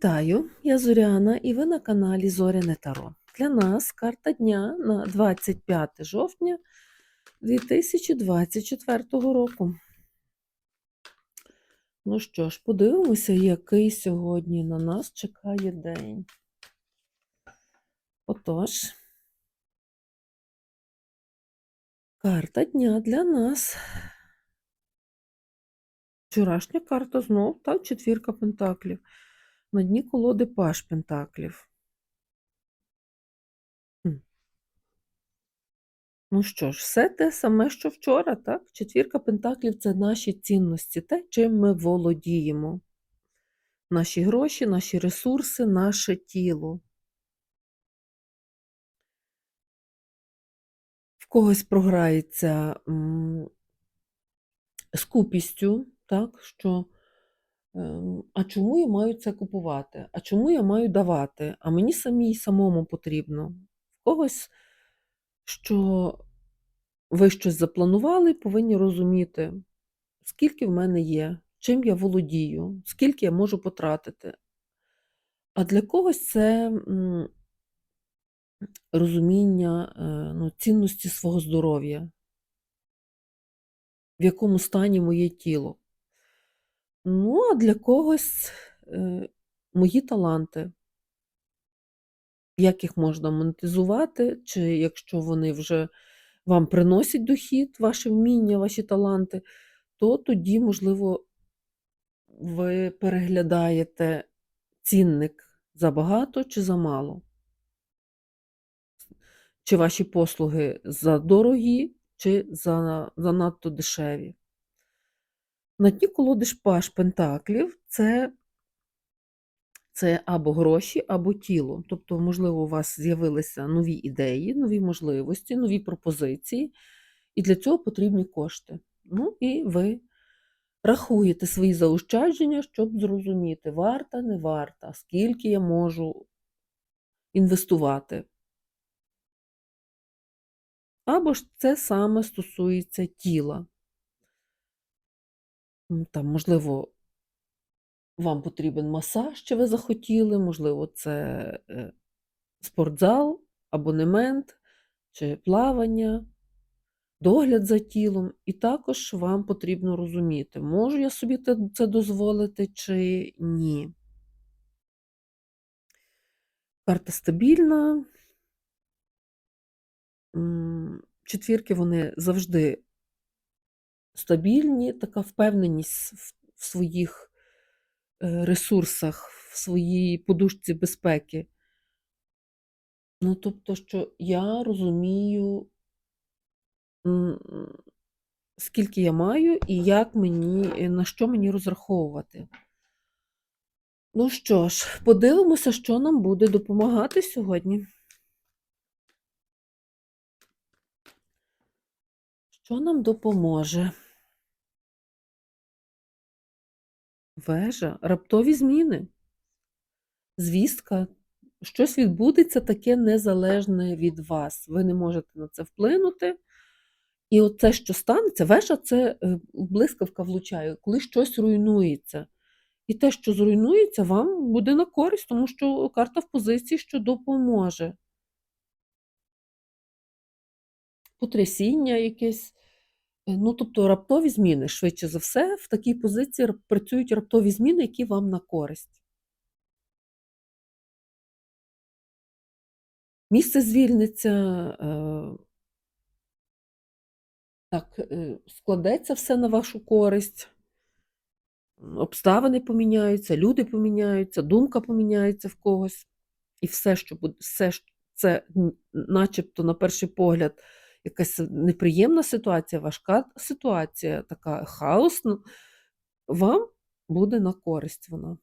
Вітаю, я Зоряна і ви на каналі Зоряне Таро. Для нас карта дня на 25 жовтня 2024 року. Ну що ж, подивимося, який сьогодні на нас чекає день. Отож, карта дня для нас. Вчорашня карта знов, так, четвірка пентаклів. На дні колоди паш пентаклів. Ну що ж, все те саме, що вчора, так? Четвірка пентаклів це наші цінності, те, чим ми володіємо. Наші гроші, наші ресурси, наше тіло. В когось програється м, скупістю, так, що а чому я маю це купувати? А чому я маю давати? А мені самій самому потрібно. В когось, що ви щось запланували, повинні розуміти, скільки в мене є, чим я володію, скільки я можу потратити. А для когось це розуміння е, ну, цінності свого здоров'я, в якому стані моє тіло. Ну, а для когось е, мої таланти. Як їх можна монетизувати, чи якщо вони вже вам приносять дохід, ваше вміння, ваші таланти, то тоді, можливо, ви переглядаєте цінник забагато чи замало. Чи ваші послуги задорогі, чи за- занадто дешеві. На дні колоди шпаж пентаклів це, це або гроші, або тіло. Тобто, можливо, у вас з'явилися нові ідеї, нові можливості, нові пропозиції, і для цього потрібні кошти. Ну і ви рахуєте свої заощадження, щоб зрозуміти, варта, не варта, скільки я можу інвестувати. Або ж це саме стосується тіла. Там, можливо, вам потрібен масаж, чи ви захотіли, можливо, це е, спортзал, абонемент, чи плавання, догляд за тілом. І також вам потрібно розуміти, можу я собі це дозволити чи ні. Карта стабільна. Четвірки вони завжди стабільні, така впевненість в своїх е, ресурсах, в своїй подушці безпеки. Ну, тобто, що я розумію, скільки я маю і як мені, е, на що мені розраховувати. Ну що ж, подивимося, що нам буде допомагати сьогодні. Що нам допоможе? Вежа, раптові зміни. Звістка, щось відбудеться таке незалежне від вас. Ви не можете на це вплинути. І оце, що станеться, вежа це е, блискавка влучає, коли щось руйнується. І те, що зруйнується, вам буде на користь, тому що карта в позиції, що допоможе. Потрясіння якесь. Е, Ну, тобто раптові зміни, швидше за все, в такій позиції працюють раптові зміни, які вам на користь. Місце звільниться, е, так, е, складеться все на вашу користь, обставини поміняються, люди поміняються, думка поміняється в когось. І все, що буде, все це начебто, на перший погляд, якась неприємна ситуація, важка ситуація, така хаосна, вам буде на користь вона.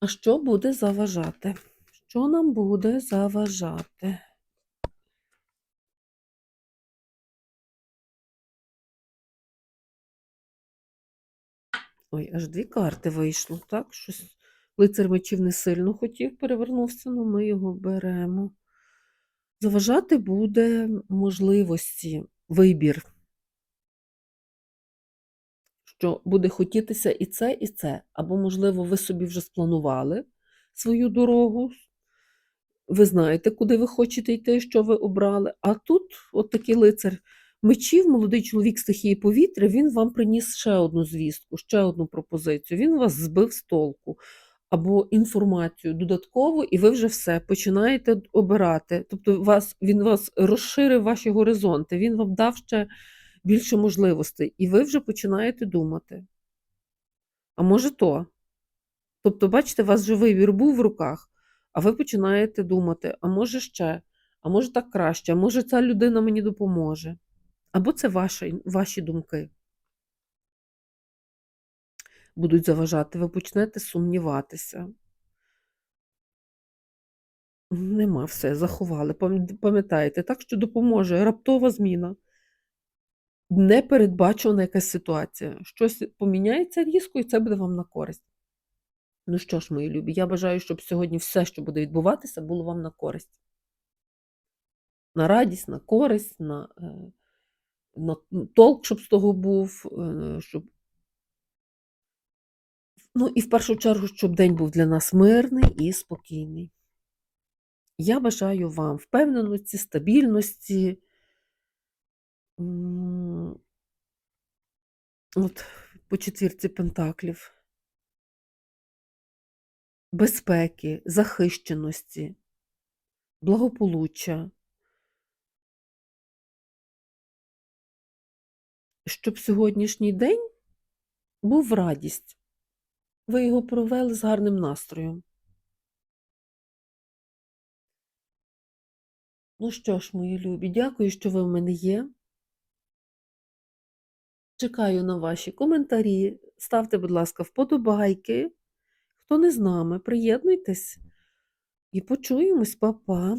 А що буде заважати? Що нам буде заважати? Ой, аж дві карти вийшло, так? Щось лицар мечів не сильно хотів, перевернувся, але ми його беремо. Заважати буде можливості, вибір. що буде хотітися і це, і це. Або, можливо, ви собі вже спланували свою дорогу, ви знаєте, куди ви хочете йти, що ви обрали. А тут, от такий лицар мечів, молодий чоловік стихії повітря, він вам приніс ще одну звістку, ще одну пропозицію. Він вас збив з толку або інформацію додаткову, і ви вже все починаєте обирати. Тобто вас, він вас розширив ваші горизонти, він вам дав ще більше можливостей, і ви вже починаєте думати. А може то? Тобто, бачите, у вас же вибір був в руках, а ви починаєте думати, а може ще, а може так краще, а може ця людина мені допоможе. Або це ваші, ваші думки будуть заважати, ви почнете сумніватися. Нема все, заховали. Пам'ятаєте, так що допоможе раптова зміна. Непередбачувана якась ситуація. Щось поміняється різко, і це буде вам на користь. Ну що ж, мої любі, я бажаю, щоб сьогодні все, що буде відбуватися, було вам на користь. На радість, на користь, на, е, на толк, щоб з того був, е, щоб. Ну і в першу чергу, щоб день був для нас мирний і спокійний. Я бажаю вам впевненості, стабільності. От по четвірці пентаклів. Безпеки, захищеності, благополуччя. Щоб сьогоднішній день був радість. Ви його провели з гарним настроєм. Ну що ж, мої любі, дякую, що ви в мене є. Чекаю на ваші коментарі. Ставте, будь ласка, вподобайки. Хто не з нами, приєднуйтесь і почуємось, па-па.